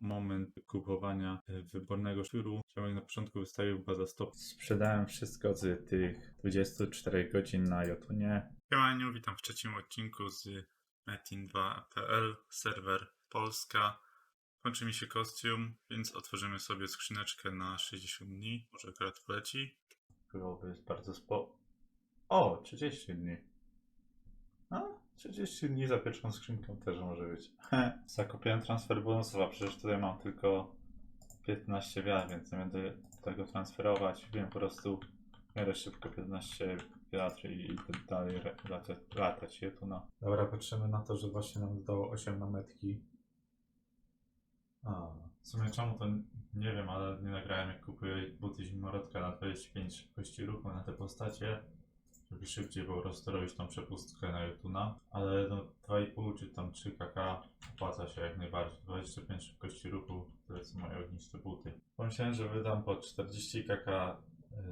moment kupowania e, wybornego szuru. Ziomek na początku wystawił go za 100. Sprzedałem wszystko z tych 24 godzin na Jotunie. Siemaniu, witam w trzecim odcinku z metin2.pl, serwer Polska. Kończy mi się kostium, więc otworzymy sobie skrzyneczkę na 60 dni. Może akurat wleci. Byłoby jest bardzo spo... O, 30 dni. A, 30 dni za pierwszą skrzynką też może być. Zakupiłem transfer bonusów, a przecież tutaj mam tylko 15 wiat, więc nie będę tego transferować. Wiem po prostu w miarę szybko 15 wiatr i, i dalej re- latać, latać je tu na. Dobra, patrzymy na to, że właśnie nam dodało 8 na metki. A, w sumie czemu to nie wiem, ale nie nagrałem jak kupuję buty zimorodka na 25 szybkości ruchu na te postacie żeby szybciej po prostu robić tą przepustkę na Jutuna, ale no 2,5 czy tam 3 kk opłaca się jak najbardziej. 25 szybkości ruchu to są moje ogniste buty. Pomyślałem, że wydam po 40 kk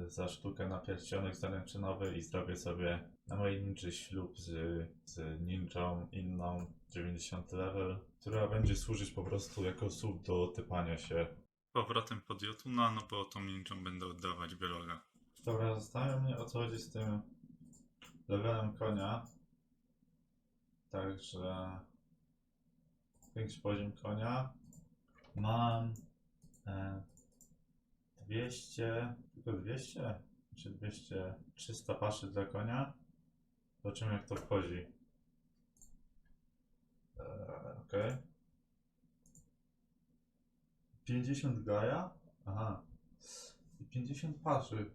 y, za sztukę na pierścionek zaręczynowy i zrobię sobie na mojej ninja ślub z, z ninją inną 90 level, która będzie służyć po prostu jako słup do typania się. Powrotem pod Jotuna, no bo tą ninją będę oddawać Beloga. Dobra, zastanawia mnie o co chodzi z tym levelem konia. Także większy poziom konia. Mam e, 200, tylko 200? Czy 200, 300 paszy dla konia. Zobaczymy jak to wchodzi. E, ok. 50 gaja? Aha. I 50 paszy.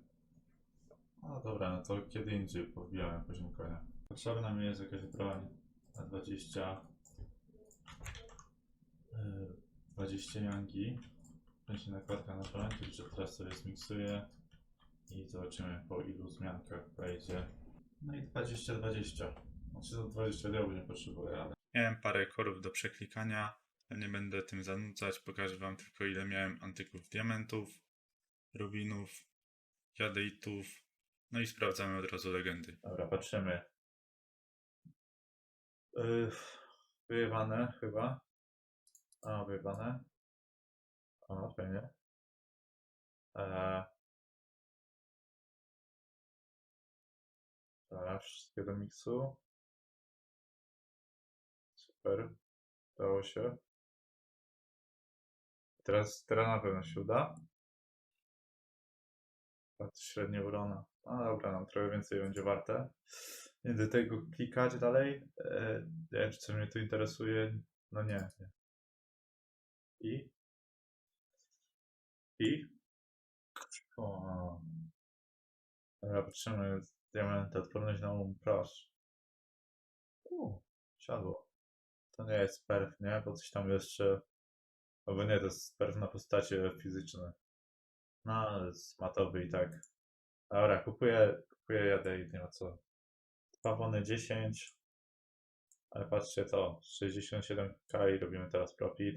No dobra, no to kiedy indziej pobijałem poziom konia. Potrzebna mi jest jakaś broń na 20. Yy, 20 yangi. Będzie nakładka na broń, także teraz sobie zmiksuję i zobaczymy po ilu zmiankach wejdzie. No i 20-20. Znaczy to 20 diabłów nie potrzebuję, ale... Miałem parę korów do przeklikania. Nie będę tym zanudzać, pokażę wam tylko ile miałem antyków diamentów, rubinów, jadeitów, no i sprawdzamy od razu legendy. Dobra, patrzymy. Yy, wyjebane chyba. A, wyjebane. O, fajnie. Eee. Dobra, wszystkie do miksu. Super. Udało się. Teraz, teraz na pewno się uda. Średnia urona. No dobra, nam trochę więcej będzie warte. Nie do tego klikać dalej. E, nie wiem, czy mnie tu interesuje. No nie. nie. I? I? O. Dobra, patrzymy. Diamenty, odporność na um, proszę. U, siadło. To nie jest perf, nie? Bo coś tam jeszcze... Albo nie, to jest perf na postacie fizyczne. No, jest matowy i tak. Dobra, kupuję, kupuję jadę i nie ma co. Dwa wony 10. Ale patrzcie to, 67k i robimy teraz profit.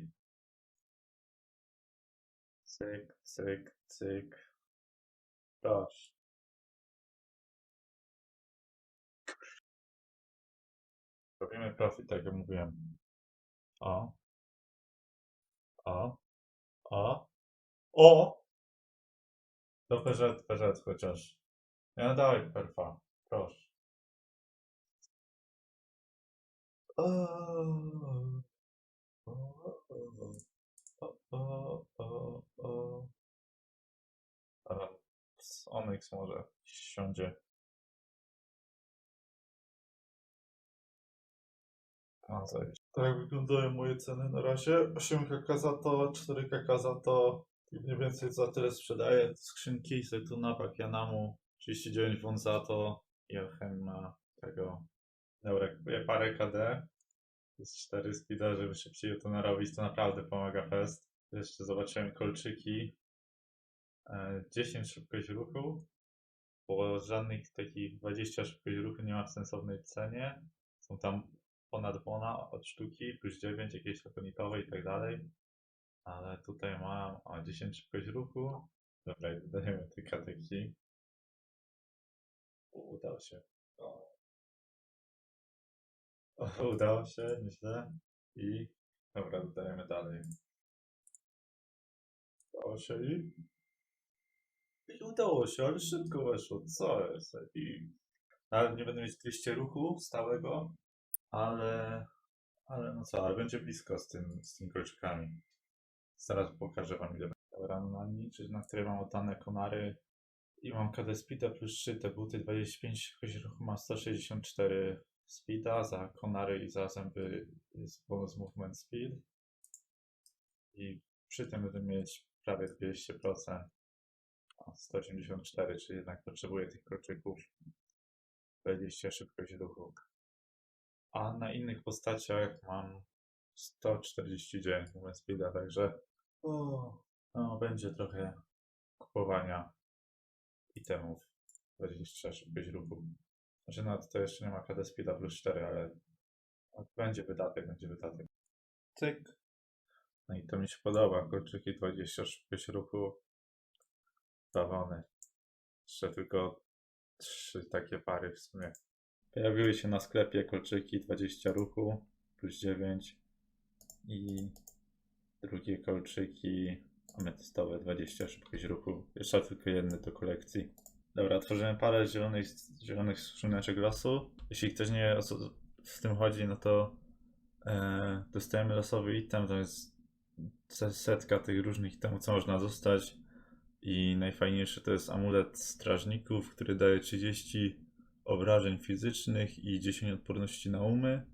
Cyk, cyk, cyk. Proszę. Robimy profit, tak jak mówiłem. O. O. O. O! To PZ, PZ chociaż. Ja no dawaj perfa, proszę. Onyx może siądzie. Zajeść. Tak wyglądają moje ceny na razie. 8 kk za to, 4 kk za to. Mniej więcej za tyle sprzedaję skrzynki Zaytuna, Bakianamu, 39 won za to i Alchemia tego Dobra, kupuję parę KD. Z 4 speeda, żeby szybciej to narobić, to naprawdę pomaga fest. Jeszcze zobaczyłem kolczyki. E, 10 szybkość ruchu, bo żadnych takich 20 szybkość ruchu nie ma w sensownej cenie. Są tam ponad wona od sztuki, plus 9 jakieś lakonitowe i tak dalej. Ale tutaj mam o 10 szybkość ruchu. Dobra, i dodajemy te kateki. Udało się. O. Udało się, myślę. I dobra, dodajemy dalej. udało się i... I udało się, ale szybko weszło, co jest? I... Nawet nie będę mieć 200 ruchu stałego, ale... Ale no co, ale będzie blisko z tym, z tymi kolczykami. Zaraz pokażę wam ile Dobra, na niczy, na której mam oddane konary i mam KD Speeda plus 3, te buty 25, choć ruchu ma 164 speeda, za konary i za zęby jest bonus movement speed. I przy tym będę mieć prawie 200%, a 184, czyli jednak potrzebuję tych kolczyków. 20 szybkość ruchu. A na innych postaciach mam 149 movement speeda, także no, będzie trochę kupowania itemów 20 szybkość ruchu. Znaczy no to jeszcze nie ma KD Speeda plus 4, ale będzie wydatek, będzie wydatek. Cyk. No i to mi się podoba. Kolczyki 20 szybkość ruchu. Dawany. Jeszcze tylko trzy takie pary w sumie. Pojawiły się na sklepie kolczyki 20 ruchu plus 9 i drugie kolczyki ametystowe 20 szybkość ruchu. Jeszcze tylko jedne do kolekcji. Dobra, tworzymy parę zielonych, zielonych skrzyneczek losu. Jeśli ktoś nie wie o co w tym chodzi, no to e, dostajemy losowy item, to jest se- setka tych różnych itemów, co można dostać. I najfajniejszy to jest amulet strażników, który daje 30 obrażeń fizycznych i 10 odporności na umy.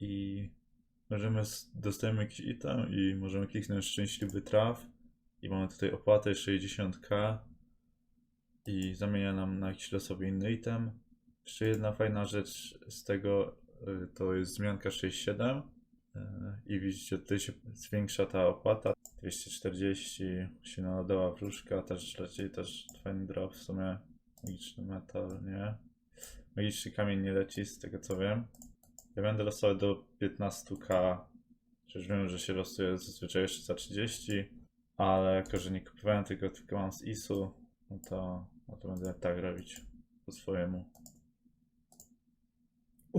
I możemy, dostajemy jakiś item i możemy kliknąć szczęśliwy traf. I mamy tutaj opłatę 60k i zamienia nam na jakiś losowy inny item. Jeszcze jedna fajna rzecz z tego y, to jest zmianka 6.7 y, i widzicie tutaj się zwiększa ta opłata. 240 się nadała wróżka też leci też fajny drop w sumie magiczny metal nie? Magiczny kamień nie leci z tego co wiem ja będę losował do 15k Przecież wiem, że się losuje zazwyczaj jeszcze za 30 ale jako, że nie kupowałem tego tylko mam z ISU no to, no to będę tak robić po swojemu.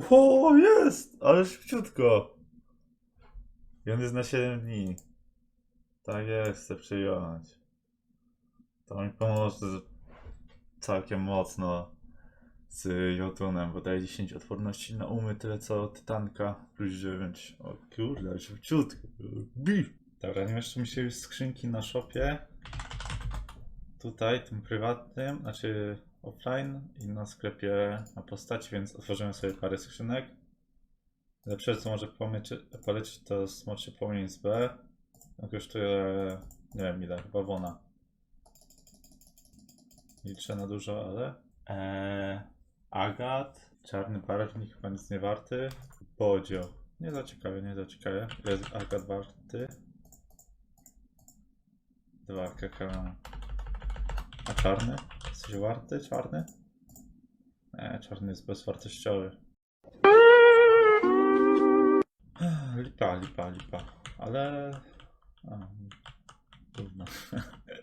O, jest! Ale szybciutko! I jest na 7 dni. Tak jest, chcę przyjąć. To mi pomoże całkiem mocno z Jotunem, bo daje 10 odporności na umy, tyle co Tytanka, plus 9. O kurde, szybciutko. Bi! Dobra, nie jeszcze mi się już skrzynki na shopie tutaj, tym prywatnym, znaczy offline i na sklepie na postaci, więc otworzyłem sobie parę skrzynek. Lepsze co może polecić to smoczy płomień z B. No kosztuje, nie wiem ile, chyba wona. Liczę na dużo, ale... Eee, Agat, czarny barwnik, chyba nic nie warty. Bodzio, nie za ciekawe, nie za ciekawe. Jest Agat warty? Dwa kk. A czarny? Coś warty? Czarny? Nie, czarny jest bezwartościowy. Lipa, lipa, lipa. Ale... A, trudno.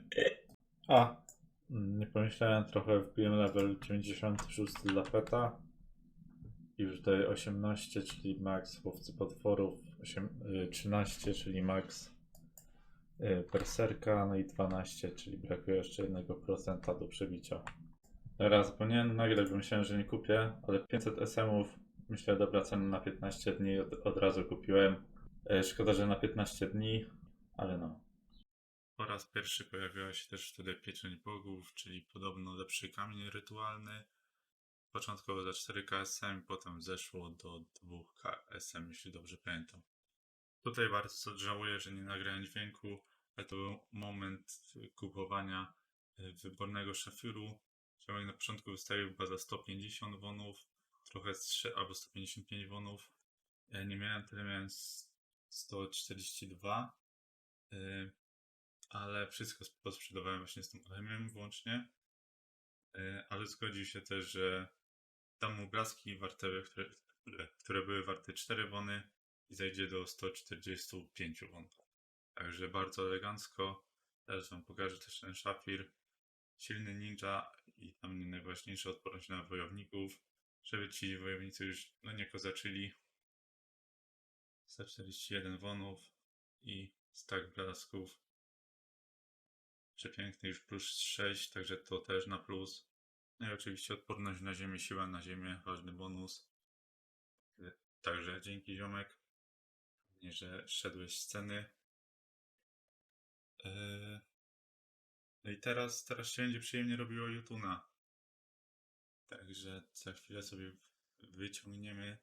A, nie pomyślałem, trochę wbiłem level 96 dla peta. I już daje 18, czyli max łowcy potworów. 8, y, 13, czyli max y, berserka. No i 12, czyli brakuje jeszcze 1% do przebicia. Teraz zapomniałem nagrać, bo że nie kupię, ale 500 SM-ów myślę dobra cena na 15 dni, od, od razu kupiłem. E, Szkoda, że na 15 dni, ale no. Po raz pierwszy pojawiła się też wtedy pieczeń bogów, czyli podobno lepszy kamień rytualny. Początkowo za 4 KSM, potem zeszło do 2 KSM, jeśli dobrze pamiętam. Tutaj bardzo żałuję, że nie nagrałem dźwięku, ale to był moment kupowania e, wybornego szafiru. Ziomek na początku wystawił chyba za 150 wonów, trochę z 3 albo 155 wonów. Ja nie miałem tyle, miałem s- 142, y, ale wszystko sp- posprzedawałem właśnie z tym aluminium włącznie. Y, Ale zgodził się też, że dam mu blaski warte, które, które- były warte 4 wony i zajdzie do 145 won. Także bardzo elegancko. Teraz wam pokażę też ten szafir. Silny ninja i mnie najważniejsza odporność na wojowników, żeby ci wojownicy już no nie kozaczyli. 141 wonów i stack blasków. Przepiękny już plus 6, także to też na plus. No i oczywiście odporność na ziemię, siła na ziemię, ważny bonus. Także dzięki ziomek, że szedłeś z ceny. Eee, No i teraz, teraz się będzie przyjemnie robiło Jutuna. Także za chwilę sobie wyciągniemy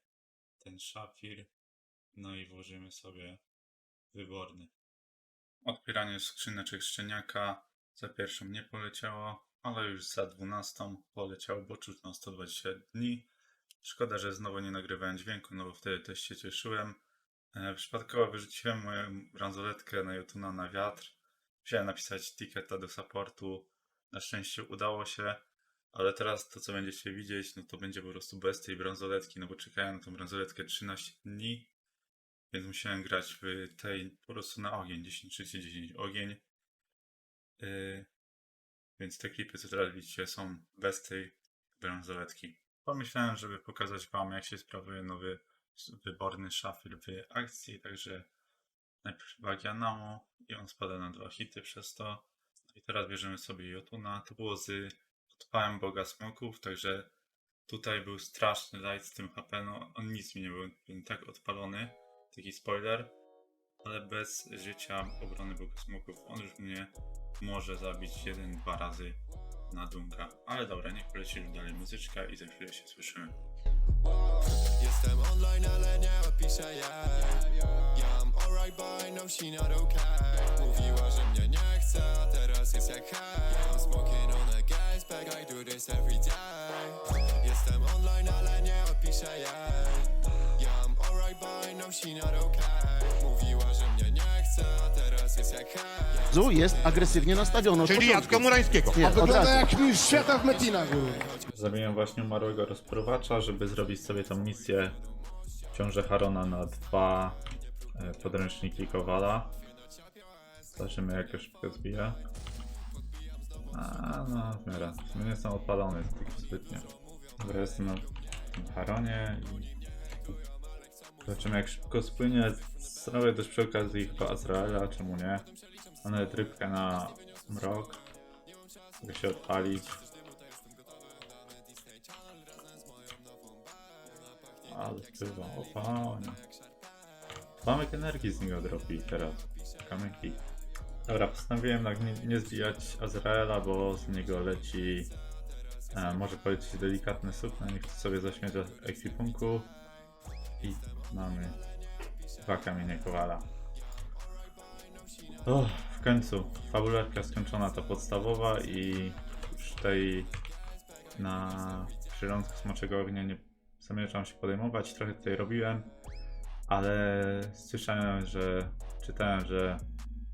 ten szafir, no i włożymy sobie wyborny. Odpieranie skrzyneczek szczeniaka za pierwszą nie poleciało, ale już za dwunastą poleciało, bo czuć na 120 dni. Szkoda, że znowu nie nagrywałem dźwięku, no bo wtedy też się cieszyłem. E, przypadkowo wyrzuciłem moją bransoletkę na Jutuna na wiatr. Chciałem napisać ticketa do supportu. Na szczęście udało się, ale teraz to, co będziecie widzieć, no to będzie po prostu bez tej bransoletki, no bo czekałem na tą bransoletkę 13 dni, więc musiałem grać w tej po prostu na ogień, 10 30 10 ogień. Yy, więc te klipy, co teraz widzicie, są bez tej bransoletki. Pomyślałem, żeby pokazać Wam, jak się sprawuje nowy wyborny szafir w akcji, także najpierw Bagianamo i on spada na dwa hity przez to. I teraz bierzemy sobie Jotuna. To było z odpałem Boga Smoków, także tutaj był straszny light z tym HP. No, on nic mi nie był był tak odpalony. Taki spoiler. Ale bez życia obrony Boga Smoków on już mnie może zabić jeden, dwa razy na dunka. Ale dobra, niech poleci dalej muzyczka i za chwilę się słyszymy. Jestem online, ale nie odpiszę jej Ja am alright, but I know she not okay Mówiła, że mnie nie chce, a teraz jest jak hej I'm smoking on a gas bag, I do this every day Jestem online, ale nie odpiszę jej But I know she not okay Mówiła, że mnie nie chce, a teraz jest jak hej Zu jest agresywnie nastawiony od Czyli początku. Jacka Murańskiego. Nie, A od wygląda razu. jak mistrz świata w metinach. Zabiłem właśnie umarłego rozprowacza, żeby zrobić sobie tą misję Książę Harona na dwa e, podręczniki Kowala. Zobaczymy jak to szybko zbija. A no, w miarę. W sumie nie jestem odpalony zbytnio. Dobra, jestem na tym Haronie i zobaczymy jak szybko spłynie. Zrobię też przy okazji chyba Azraela, czemu nie? Mam nawet rybkę na mrok, żeby się odpalić. Ale chyba opalnie. Zamek energii z niego dropi teraz. Kamyki. Dobra, postanowiłem tak nie, nie zbijać Azraela, bo z niego leci. E, może polecieć delikatne sukno. Nie chcę sobie zaśmiać do ekwipunku. I mamy dwa kamienie kowala. O, w końcu. Fabularka skończona, ta podstawowa i już tej na przyrządku smaczego ognia nie zamierzam się podejmować. Trochę tutaj robiłem, ale słyszałem, że czytałem, że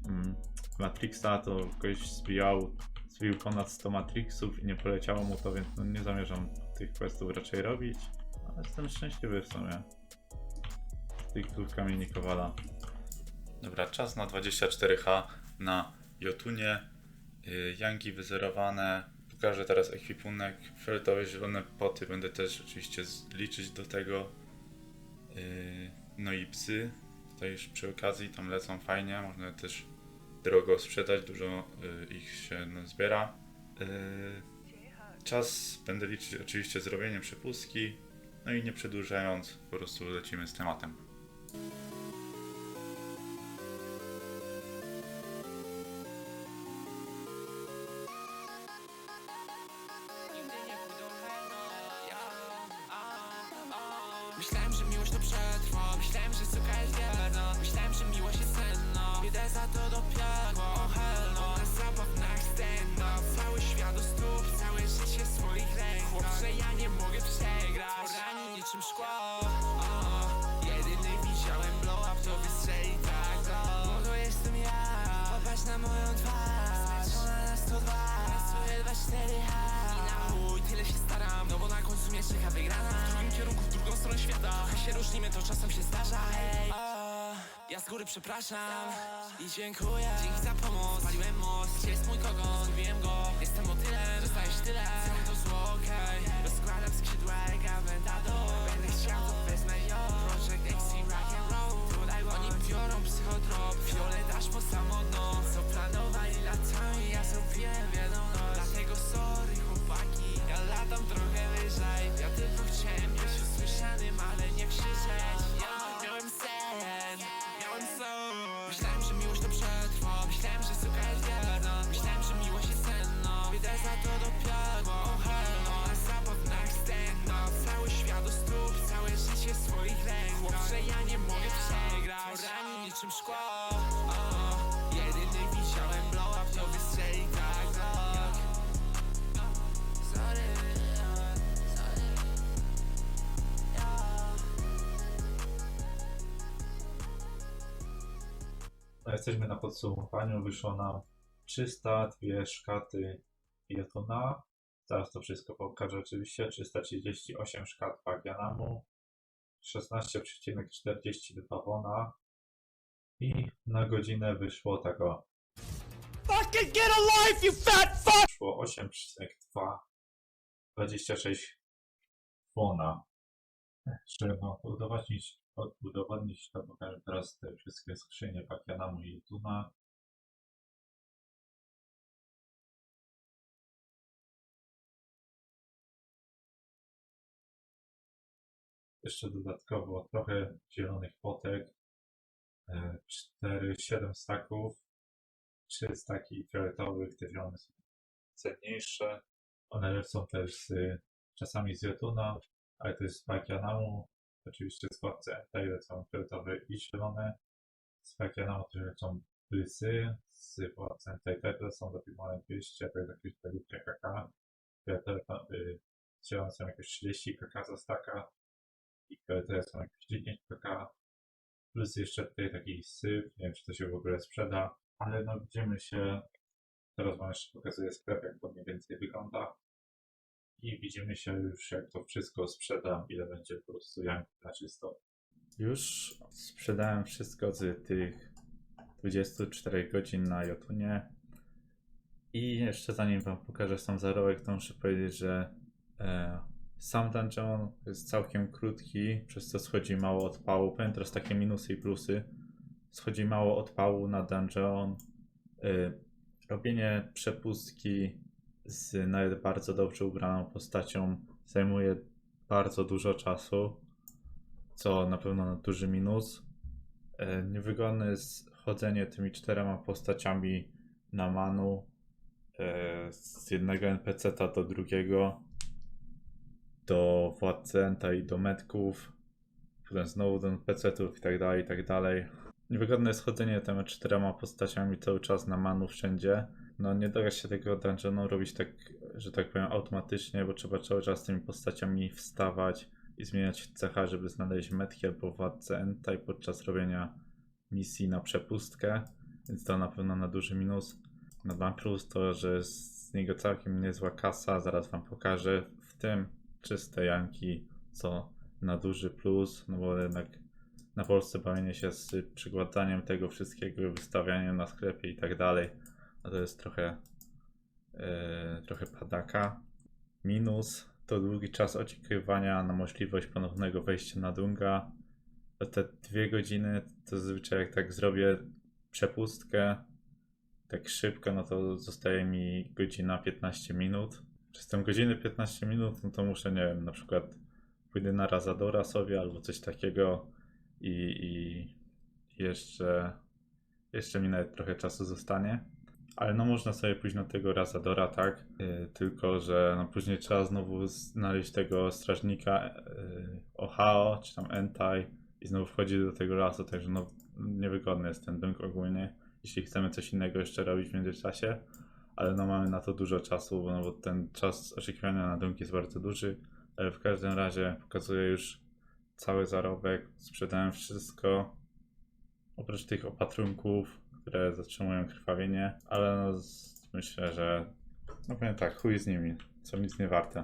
mm, Matrixa to ktoś zbijał, zbił ponad 100 Matrixów i nie poleciało mu to, więc no nie zamierzam tych questów raczej robić. Ale jestem szczęśliwy w sumie. Tych kamieni Kowala. Dobra, czas na 24H na Jotunie. Y, Yangi wyzerowane. Pokażę teraz ekwipunek. Fioletowe, zielone poty będę też oczywiście liczyć do tego. Y, No i psy. Tutaj już przy okazji tam lecą fajnie. Można też drogo sprzedać. Dużo y, ich się zbiera. Czas będę liczyć oczywiście zrobieniem przepustki. No i nie przedłużając, po prostu lecimy z tematem. Myślałem, góry przepraszam. I dziękuję. Dzięki za pomoc. Spaliłem most. Gdzie jest mój kogon? Zgubiłem go. Jestem motylem Dostajesz tyle. Całe to zło, okej. Okay. Rozkładam skrzydła jak Aventador Będę chciał to wezmę ją Project XC rock and roll. What Oni biorą psychotrop. Fiolet aż po samodno Co planowali latami Ja zrobiłem w noc. Dlatego sorry chłopaki. Ja latam trochę wyżej. Ja tylko chciałem być usłyszanym Ale nie krzyczeć. Są miłość to przetrwa. Myślałem, że suka jest wierna Myślałem, że miłość jest cenna Idę za to do piekła, oh hell no Na zabawach stand up Cały świat do stóp, całe życie swoich rękach Chłopcze, ja nie mogę przegrać. Rani niczym szkło No, jesteśmy na podsumowaniu. Wyszło nam 302 szkaty Jotuna. Zaraz to wszystko pokażę oczywiście. 338 szkat Pagianamu. 16,42 wona. I na godzinę wyszło tego. Fucking get a life, you fat fuck! Wyszło 8,2 26 wona. Żeby wam udowodnić, udowodnić to pokażę teraz te wszystkie skrzynie Pakianamu i Jotuna. Jeszcze dodatkowo trochę zielonych potek. 4, 7 staków. 3 staki fioletowych, te zielone są cenniejsze. One lecą też z, czasami z Jotuna, ale to jest z Pakianamu. Oczywiście z władcy Entai lecą fioletowe i zielone. Z Pakianamu też lecą blysy. Z władcy Entai też lecą do Pimone 200, to jest jakieś 20 kk. Fioletowe, y, zielone są jakieś 30 kk za staka. I fioletowe są jakieś 10 kk. Plus jeszcze tutaj taki syf, nie wiem czy to się w ogóle sprzeda, ale no widzimy się, teraz wam jeszcze pokazuję sklep, jak to mniej więcej wygląda. I widzimy się już, jak to wszystko sprzedam, ile będzie po prostu janków na czysto. Już sprzedałem wszystko z tych 24 godzin na Jotunie. I jeszcze zanim wam pokażę sam zarobek, to muszę powiedzieć, że e, sam dungeon jest całkiem krótki, przez co schodzi mało odpału. Powiem teraz takie minusy i plusy. Schodzi mało odpału na dungeon. Y, robienie przepustki z nawet bardzo dobrze ubraną postacią zajmuje bardzo dużo czasu, co na pewno na duży minus. Y, niewygodne jest chodzenie tymi czterema postaciami na manu y, z jednego NPC-ta do drugiego do władcy i do metków, potem znowu do NPC-ów i tak dalej, i tak dalej. Niewygodne jest chodzenie tymi czterema postaciami cały czas na manu wszędzie. No nie da się tego dungeonu robić tak, że tak powiem, automatycznie, bo trzeba cały czas tymi postaciami wstawać i zmieniać cecha, żeby znaleźć metki albo władcę Enta i podczas robienia misji na przepustkę, więc to na pewno na duży minus. Na dwa plus to, że z niego całkiem niezła kasa, zaraz wam pokażę. W tym czyste janki, co na duży plus, no bo jednak na Polsce bawienie się z przykładaniem tego wszystkiego, wystawianiem na sklepie i tak dalej, no to jest trochę e, trochę padaka. Minus to długi czas oczekiwania na możliwość ponownego wejścia na Dunga. Te dwie godziny to zazwyczaj jak tak zrobię przepustkę tak szybko, no to zostaje mi godzina 15 minut. Przez tę godzinę 15 minut, no to muszę, nie wiem, na przykład pójdę na Razadora sobie albo coś takiego i, i jeszcze, jeszcze mi nawet trochę czasu zostanie. Ale no można sobie pójść na tego Razadora, tak? Yy, tylko, że no później trzeba znowu znaleźć tego strażnika yy, Ohio, czy tam Entai i znowu wchodzić do tego lasu, także no niewygodny jest ten dunk ogólnie, jeśli chcemy coś innego jeszcze robić w międzyczasie. Ale no mamy na to dużo czasu, bo, no bo ten czas oczekiwania na dunk jest bardzo duży, ale w każdym razie pokazuję już cały zarobek, sprzedałem wszystko, oprócz tych opatrunków, które zatrzymują krwawienie, ale no z, myślę, że no powiem tak, chuj z nimi, są nic nie warte.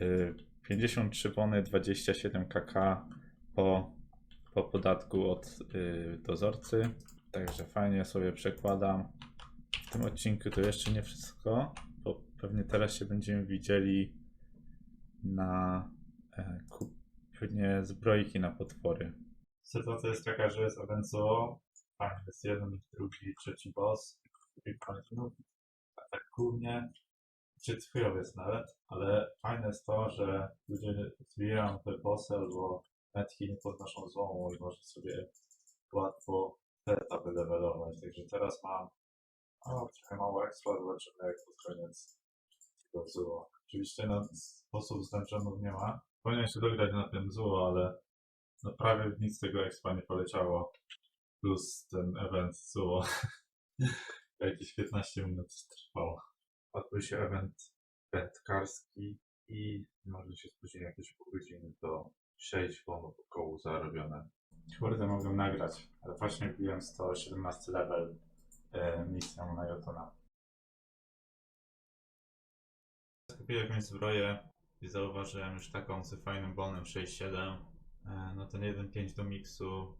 Yy, 53 bony, 27 kk po, po podatku od yy, dozorcy, także fajnie sobie przekładam w tym odcinku to jeszcze nie wszystko, bo pewnie teraz się będziemy widzieli na e, kupnie zbrojki na potwory. Sytuacja jest taka, że jest Avenzo, fajnie jest jeden, drugi, trzeci boss, i minut, atakuje, czy chujowy jest nawet, ale fajne jest to, że ludzie zbijają te bossy albo metki nie podnoszą złomu i może sobie łatwo te etapy levelować. Także teraz mam o, trochę mało expa, zobaczymy jak pod koniec tego zuo. Oczywiście na sposób zmęczonych nie ma. Powinien się dograć na tym zuo, ale no prawie nic z tego expa nie poleciało. Plus ten event zuo. Jakieś 15 minut trwał. Odbył się event wędkarski i może się spóźnić jakieś pół godziny do 6 bonów około zarobione. Kurde, mogłem nagrać, ale właśnie wbiłem 117 level e, misją na Jotuna. Kupiłem jakąś zbroję i zauważyłem już taką z fajnym bonem 6-7. E, no ten 1.5 do miksu,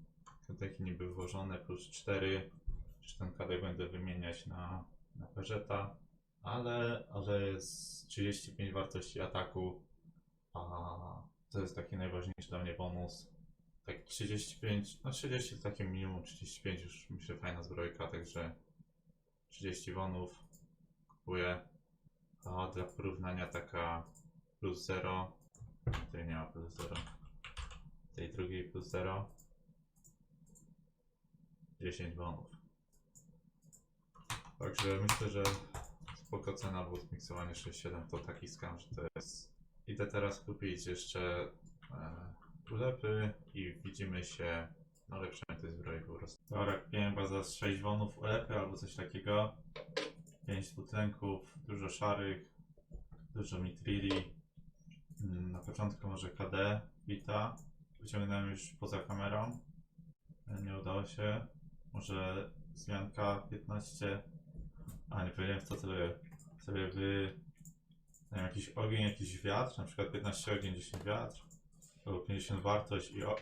takie niby włożone plus 4. Czy ten kadek będę wymieniać na, na Peugeota, ale, ale jest 35 wartości ataku, a to jest taki najważniejszy dla mnie bonus. Tak 35, no 30 to takie minimum, 35 już myślę fajna zbrojka, także 30 wonów kupuję. A dla porównania taka plus 0, tej nie ma plus 0, tej drugiej plus 0, 10 wonów. Także myślę, że spoko cena, bo zmiksowanie 6-7 to taki skam, że to jest... Idę teraz kupić jeszcze e, ulepy i widzimy się na lepszej tej zbroi po prostu. Dobra, kupiłem za 6 wonów ulepy albo coś takiego. 5 dwutlenków, dużo szarych, dużo mitrili. Mm, Na początku może KD, Vita. Wyciągnąłem już poza kamerą. E, Nie udało się. Może zmianka 15. A, nie powiedziałem w co celuję. Celuję w nie wiem, jakiś ogień, jakiś wiatr, na przykład 15 ogień, 10 wiatr. Albo 50 wartość i o...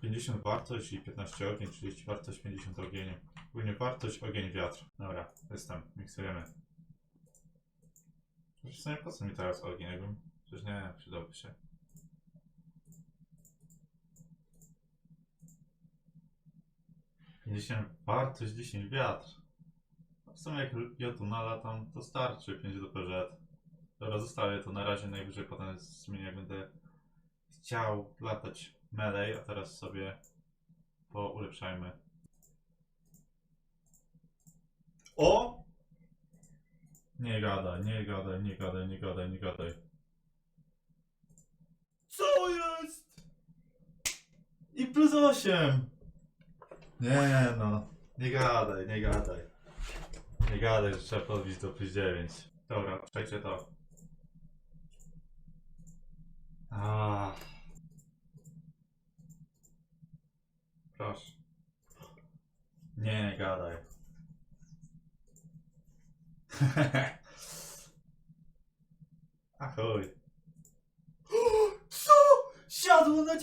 50 wartość i 15 ogień, 30 wartość, 50 ogień. Ogólnie wartość, ogień, wiatr. Dobra, jestem, miksujemy. Sumie po co mi teraz ogień, jakbym... Przecież nie przydałby się. Dziesięć wartość, 10 wiatr. W sumie jak jotu nalatam, to starczy 5 do PZ. Dobra, zostawię to na razie, najwyżej potem zmienię, jak będę chciał latać melee, a teraz sobie poulepszajmy. O! Nie gadaj, nie gadaj, nie gadaj, nie gadaj, nie gadaj. Co jest? I plus 8! Nie no, nie gadaj, nie gadaj. Nie gadaj, że trzeba podbić do plus 9. Dobra, przejdzie to. A. Proszę. Nie gadaj. A chuj. Co? Siadło na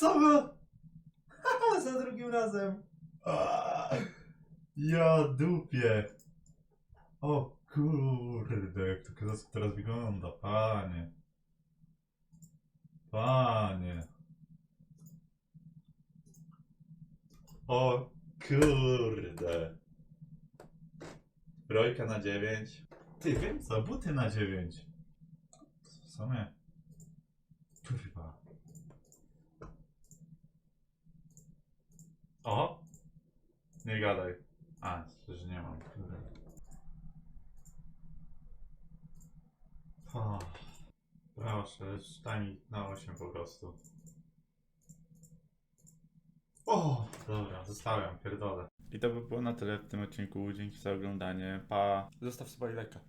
9! Co? Za drugim razem. Ja dupie. O kurde, jak to teraz, teraz wygląda, panie. Panie. O kurde. Rojka na 9. Ty wiem co, buty na 9. W sumie. Kurwa. O! Nie gadaj. A, że nie mam. O, proszę, daj mi na 8 po prostu. O, dobra, zostałem, pierdolę. I to by było na tyle w tym odcinku. Dzięki za oglądanie. Pa. Zostaw i lajka.